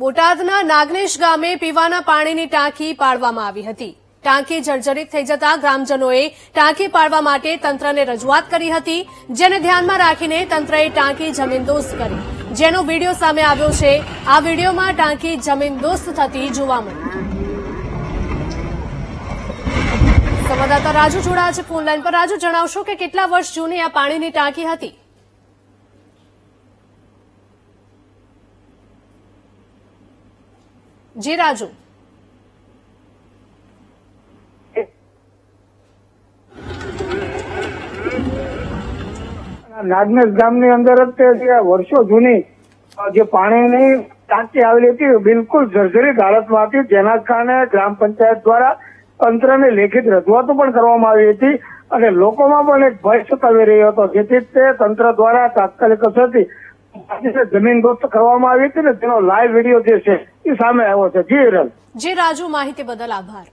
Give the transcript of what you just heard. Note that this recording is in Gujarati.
બોટાદના નાગનેશ ગામે પીવાના પાણીની ટાંકી પાડવામાં આવી હતી. ટાંકી જર્જરિત થઈ જતા ગ્રામજનોએ ટાંકી પાડવા માટે તંત્રને રજૂઆત કરી હતી, જેને ધ્યાનમાં રાખીને તંત્રએ ટાંકી જમીનદોસ્ત કરી. જેનો વીડિયો સામે આવ્યો છે, આ વિડીયોમાં ટાંકી જમીનદોસ્ત થતી જોવા મળી. સંવાદદાતા રાજુ જોડા છે ફોન લાઈન પર. રાજુ, જણાવશો કે કેટલા વર્ષ જૂની આ પાણીની ટાંકી હતી? જી, રાજુ. નાગનેશ ગામની અંદર જ વર્ષો જૂની જે પાણીની ટાંકી આવેલી હતી બિલકુલ જર્જરિત હાલતમાં હતી. જેના કારણે ગ્રામ પંચાયત દ્વારા તંત્રને લેખિત રજૂઆતો પણ કરવામાં આવી હતી અને લોકોમાં પણ એક ભય સતાવી રહ્યો હતો. જેથી તે તંત્ર દ્વારા તાત્કાલિક અસરથી જમીન દોસ્ત કરવામાં આવી હતી ને તેનો લાઈવ વીડિયો જે છે, એ સામે આવ્યો છે. જી હિરલ જી રાજુ, માહિતી બદલ આભાર.